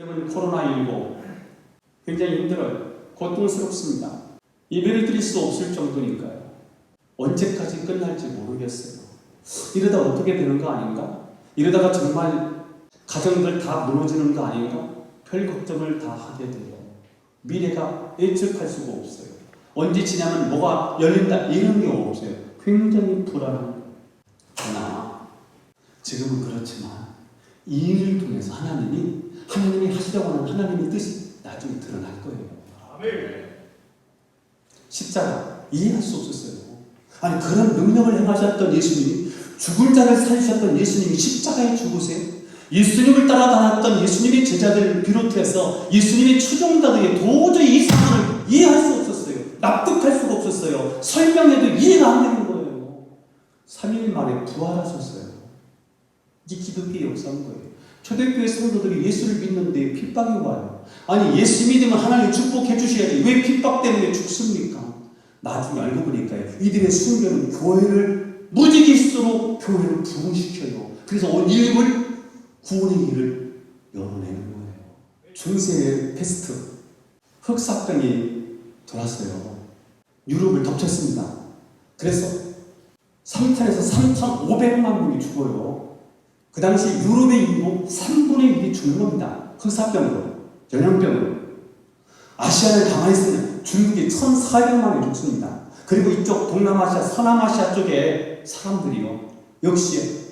여러분 코로나19 굉장히 힘들어요. 고통스럽습니다. 예배를 드릴 수 없을 정도니까요. 언제까지 끝날지 모르겠어요. 이러다 어떻게 되는 거 아닌가? 이러다가 정말 가정들 다 무너지는 거 아닌가? 별 걱정을 다 하게 돼요. 미래가 예측할 수가 없어요. 언제 지나면 뭐가 열린다 이런 게 없어요. 굉장히 불안한 그러나 지금은 그렇지만 이 일을 통해서 하나님이 하나님이 하시려고 하는 하나님의 뜻이 나중에 드러날 거예요. 십자가 이해할 수 없었어요. 아니 그런 능력을 행하셨던 예수님이 죽을 자를 살리셨던 예수님이 십자가에 죽으세요. 예수님을 따라다녔던 예수님의 제자들을 비롯해서 예수님의 추종자들이 도저히 이 상황을 이해할 수 없었어요. 납득할 수가 없었어요. 설명해도 이해가 안 되는 거예요. 3일 만에 부활하셨어요. 이게 기독교의 역사인 거예요. 초대교회 성도들이 예수를 믿는데 핍박이 와요. 아니 예수 믿으면 하나님 축복해 주셔야지 왜 핍박 때문에 죽습니까? 나중에 알고 보니까 이들의 순교는 교회를 무지기수로 교회를 부흥시켜요. 그래서 온 인류를 구원의 길을 열어내는 거예요. 중세의 패스트 흑사병이 돌았어요. 유럽을 덮쳤습니다. 그래서 3천에서 3,500만 명이 죽어요. 그 당시 유럽의 인구 3분의 1이 죽는 겁니다. 흑사병으로, 전염병으로. 아시아를 당했으면 중국이 1,400만이 죽습니다. 그리고 이쪽 동남아시아, 서남아시아 쪽에 사람들이요. 역시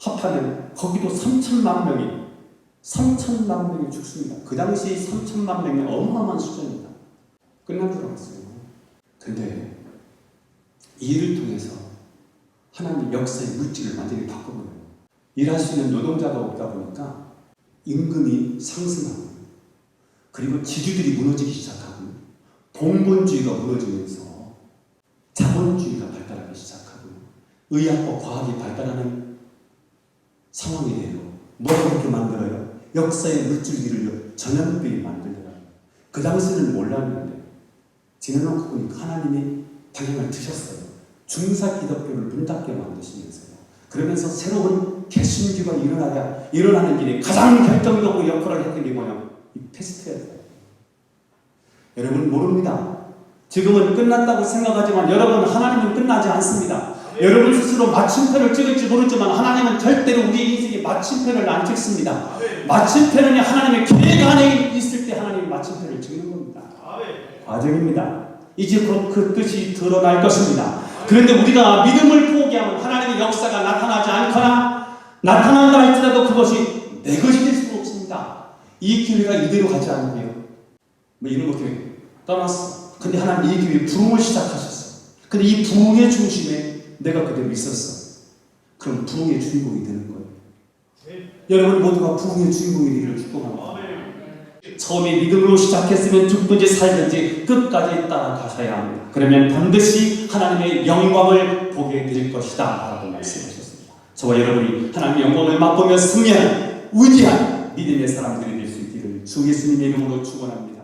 합하면 거기도 3천만 명이 3천만 명이 죽습니다. 그 당시 3천만 명이 어마어마한 수준입니다. 끝난 줄 알았어요. 근데 이 일을 통해서 하나님 역사의 물질을 완전히 바꿔버려요. 일할 수 있는 노동자가 없다 보니까 임금이 상승하고 그리고 지주들이 무너지기 시작하고 봉건주의가 무너지면서 자본주의가 발달하기 시작하고 의학과 과학이 발달하는 상황이 돼요. 뭐가 그렇게 만들어요? 역사의 물줄기를 전염병이 만들더라고요. 그 당시는 몰랐는데 지내놓고 보니까 하나님이 방향을 드셨어요. 중사 기독교를 문 닫게 만드시면서요. 그러면서 새로운 개신주가 일어나야 일어나는 길에 가장 결정적으로 역할을 했던 게 뭐냐? 이 패스트였어요. 여러분 모릅니다. 지금은 끝났다고 생각하지만 여러분 하나님은 끝나지 않습니다. 여러분 스스로 마침표를 찍을지 모르지만 하나님은 절대로 우리 인생에 마침표를 안 찍습니다. 마침표는 하나님의 계획 안에 있을 때 하나님이 마침표를 찍는 겁니다. 과정입니다. 이제 곧 그 뜻이 드러날 것입니다. 그런데 우리가 믿음을 포기하면 하나님의 역사가 나타나지 않거나 나타난다 할지라도 그것이 내 것이 될 수가 없습니다. 이 기회가 이대로 가지 않으면 뭐 이런 것 때문에 떠났어. 근데 하나님 이 기회에 부흥을 시작하셨어. 근데 이 부흥의 중심에 내가 그대로 있었어. 그럼 부흥의 주인공이 되는 거예요. 여러분 모두가 부흥의 주인공이 되기를 축복합니다. 처음에 믿음으로 시작했으면 죽든지 살든지 끝까지 따라가셔야 합니다. 그러면 반드시 하나님의 영광을 보게 될 것이다. 라고 말씀하셨습니다. 저와 여러분이 하나님의 영광을 맛보며 승리하는 위대한 믿음의 사람들이 될 수 있기를 주 예수님의 이름으로 축원합니다.